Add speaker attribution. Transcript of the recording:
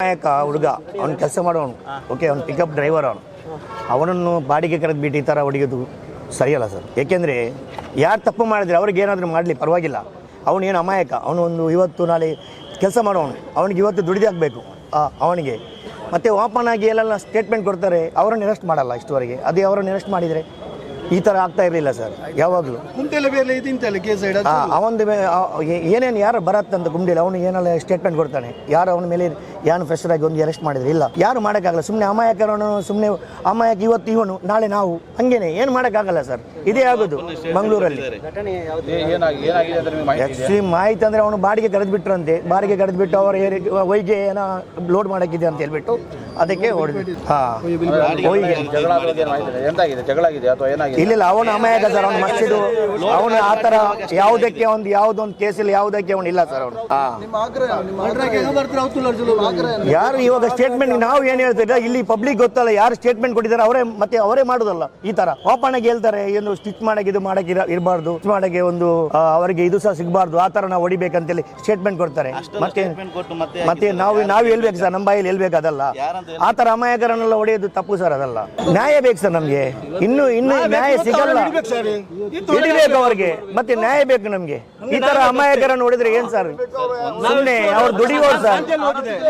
Speaker 1: ನಾಯಕ ಹುಡುಗ ಅವ್ನು ಕೆಲಸ ಮಾಡೋನು ಓಕೆ ಅವ್ನು ಪಿಕಪ್ ಡ್ರೈವರ್ ಅವನು. ಅವನನ್ನು ಬಾಡಿಗೆ ಕರೆದು ಬಿಟ್ಟು ಈ ಥರ ಹೊಡೆಯೋದು ಸರಿಯಲ್ಲ ಸರ್. ಏಕೆಂದರೆ ಯಾರು ತಪ್ಪು ಮಾಡಿದ್ರೆ ಅವ್ರಿಗೆ ಏನಾದರೂ ಮಾಡಲಿ ಪರವಾಗಿಲ್ಲ. ಅವನೇನು ಏನು ಅಮಾಯಕ ಅವನು ಒಂದು ಇವತ್ತು ನಾಳೆ ಕೆಲಸ ಮಾಡೋನು ಅವನಿಗೆ ಇವತ್ತು ದುಡಿದಾಗಬೇಕು ಅವನಿಗೆ. ಮತ್ತು ಓಪನ್ ಆಗಿ ಎಲ್ಲೆಲ್ಲ ಸ್ಟೇಟ್ಮೆಂಟ್ ಕೊಡ್ತಾರೆ ಅವರನ್ನು ಅರೆಸ್ಟ್ ಮಾಡಲ್ಲ ಇಷ್ಟುವರೆಗೆ. ಅದೇ ಅವರನ್ನು ಅರೆಸ್ಟ್ ಮಾಡಿದರೆ. ಈ ಥರ ಆಗ್ತಾ ಇರಲಿಲ್ಲ ಸರ್ ಯಾವಾಗಲೂ.
Speaker 2: ಕುಂಟೆಲ್ಲ ಬೇರೆ ಕೇಸ್ ಸೈಡ್
Speaker 1: ಅವನದು ಏನೇನು ಯಾರು ಬರತ್ತಂತ ಗುಂಡಿಲ್ಲ ಅವನು ಏನೆಲ್ಲ ಸ್ಟೇಟ್ಮೆಂಟ್ ಕೊಡ್ತಾನೆ? ಯಾರು ಅವನ ಮೇಲೆ ಯಾರು ಫ್ರೆಶರ್ ಆಗಿ ಒಂದು ಅರೆಸ್ಟ್ ಮಾಡಿದ್ರೆ? ಇಲ್ಲ. ಯಾರು ಮಾಡೋಕ್ಕಾಗಲ್ಲ. ಸುಮ್ಮನೆ ಅಮಾಯಕರನ್ನು ಸುಮ್ಮನೆ ಅಮಾಯಕ ಇವತ್ತು ಇವನು ನಾಳೆ ನಾವು. ಹಂಗೇನೆ ಏನು ಮಾಡೋಕ್ಕಾಗಲ್ಲ ಸರ್. ಇದೇ ಆಗೋದು ಮಂಗಳೂರಲ್ಲಿ.
Speaker 3: ಏನಾಗಿ ಏನಾಗಿದೆ ಅಂತ ನಿಮಗೆ ಮಾಹಿತಿ ಇದೆಯಾ?
Speaker 1: ಆ್ಯಕ್ಚುಲಿ ಮಾಹಿತಿ ಅಂದರೆ ಅವನು ಬಾಡಿಗೆ ಕರೆದು ಬಿಟ್ರಂತೆ ಬಾಡಿಗೆ ಕರೆದು ಬಿಟ್ಟು ಅವರ ವೈಗೆ ಏನೋ ಲೋಡ್ ಮಾಡೋಕ್ಕಿದೆ ಅಂತ ಹೇಳ್ಬಿಟ್ಟು. ಅದಕ್ಕೆ ಹೊಡೆದು ಇಲ್ಲ ಅವನು ಅಮಾಯಕ ಸರ್ ಅವ್ನು ಮಸ್ಜಿದು. ಅವನು ಆ ಥರ ಯಾವುದಕ್ಕೆ ಒಂದು ಯಾವುದೊಂದು ಕೇಸಲ್ಲಿ ಯಾವುದಕ್ಕೆ ಅವನು ಇಲ್ಲ ಸರ್ ಅವನು. ಯಾರು ಇವಾಗ ಸ್ಟೇಟ್ಮೆಂಟ್ ನಾವು ಏನು ಹೇಳ್ತೀರ ಇಲ್ಲಿ ಪಬ್ಲಿಕ್ ಗೊತ್ತಲ್ಲ ಯಾರು ಸ್ಟೇಟ್ಮೆಂಟ್ ಕೊಟ್ಟಿದ್ದಾರೆ ಅವರೇ ಮತ್ತೆ ಅವರೇ ಮಾಡೋದಲ್ಲ. ಈ ತರ. ಓಪನ್ ಆಗಿ ಹೇಳ್ತಾರೆ ಏನು ಸ್ಟಿಚ್ ಮಾಡಕ್ಕೆ ಇದು ಮಾಡಕ್ಕೆ ಇರ- ಇರಬಾರ್ದು. ಸ್ಟಿಚ್ ಮಾಡಕ್ಕೆ ಒಂದು ಅವರಿಗೆ ಇದು ಸಹ ಸಿಗಬಾರ್ದು. ಆ ತರ ನಾವು ಹೊಡಿಬೇಕಂತೇಳಿ ಸ್ಟೇಟ್ಮೆಂಟ್ ಕೊಡ್ತಾರೆ. ಮತ್ತೆ ಮತ್ತೆ ನಾವು ನಾವು ಹೇಳ್ಬೇಕು? ಸರ್ ನಮ್ಮ ಬಾಯಲ್ಲಿ ಹೇಳ್ಬೇಕು ಅದಲ್ಲ. ಆ ತರ ಅಮಾಯಕರನ್ನೆಲ್ಲ ಹೊಡೆಯೋದು ತಪ್ಪು ಸರ್ ಅದಲ್ಲ. ನ್ಯಾಯ ಬೇಕು ಸರ್ ನಮ್ಗೆ. ಇನ್ನು ಇನ್ನು ನ್ಯಾಯ ಸಿಗಲ್ಲ. ಹಿಡಿಬೇಕು ಅವ್ರಿಗೆ. ಮತ್ತೆ ನ್ಯಾಯ ಬೇಕು ನಮ್ಗೆ. ಈ ತರ ಅಮಾಯಕರನ್ನು ಹೊಡೆದ್ರೆ ಏನ್ ಸರ್? ಸುಮ್ಮನೆ ಅವ್ರು ದುಡಿಯೋರು ಸರ್.